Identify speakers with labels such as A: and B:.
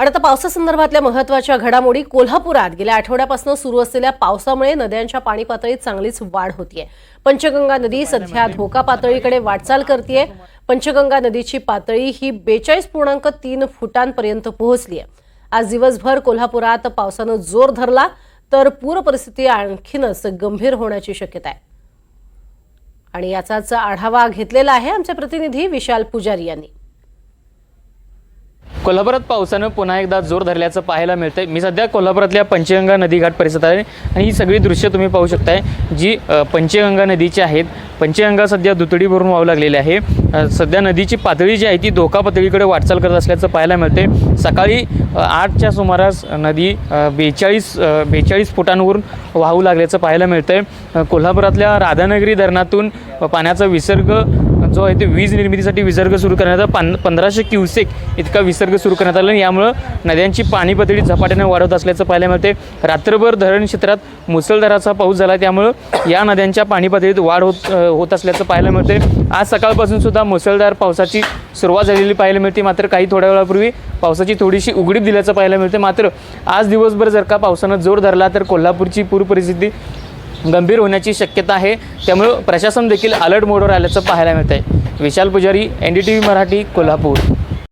A: आणि आता पावसासंदर्भातल्या महत्त्वाच्या घडामोडी कोल्हापुरात गेल्या आठवड्यापासून सुरू असलेल्या पावसामुळे नद्यांच्या पाणी पातळीत चांगलीच वाढ होतीये. पंचगंगा नदी सध्या धोका पातळीकडे वाटचाल करतीये. पंचगंगा नदीची पातळी ही बेचाळीस पूर्णांक तीन फुटांपर्यंत पोहोचली आहे आज दिवसभर कोल्हापुरात पावसानं जोर धरला तर पूर परिस्थिती आणखीनच गंभीर होण्याची शक्यता आहे. आणि याचाच आढावा घेतलेला आहे आमचे प्रतिनिधी विशाल पुजारी यांनी.
B: कोल्हापुरात पावसानं पुन्हा एकदा जोर धरल्याचं पाहायला मिळतंय. मी सध्या कोल्हापुरातल्या पंचगंगा नदीघाट परिसरात आहे आणि ही सगळी दृश्य तुम्ही पाहू शकताय जी पंचगंगा नदीची आहेत. पंचगंगा सध्या दुतडी भरून वाहू लागलेली आहे. सध्या नदीची पातळी जी आहे ती धोका पातळीकडे वाटचाल करत असल्याचं पाहायला मिळते सकाळी आठच्या सुमारास नदी बेचाळीस बेचाळीस फुटांवरून वाहू लागल्याचं पाहायला मिळतंय. आहे कोल्हापुरातल्या राधानगरी धरणातून पाण्याचा विसर्ग जो आहे ते वीज निर्मितीसाठी विसर्ग सुरू करण्यात आला. पंधराशे क्युसेक इतका विसर्ग सुरू करण्यात आला आणि यामुळं नद्यांची पाणी पातळी झपाट्याने वाढत असल्याचं पाहायला मिळते रात्रभर धरण क्षेत्रात मुसळधाराचा पाऊस झाला त्यामुळं या नद्यांच्या पाणी पातळीत वाढ होत होत असल्याचं पाहायला मिळते आज सकाळपासून सुद्धा मुसळधार पावसाची सुरुवात झालेली पाहायला मिळते. मात्र काही थोड्या वेळापूर्वी पावसाची थोडीशी उघडीप दिल्याचं पाहायला मिळते मात्र आज दिवसभर जर का पावसानं जोर धरला तर कोल्हापूरची पूर परिस्थिती गंभीर होण्याची शक्यता आहे. त्यामुळं प्रशासन देखील अलर्ट मोडवर आल्याचं पाहायला मिळत आहे Vishal Pujari N D T V Marathi Kolhapur.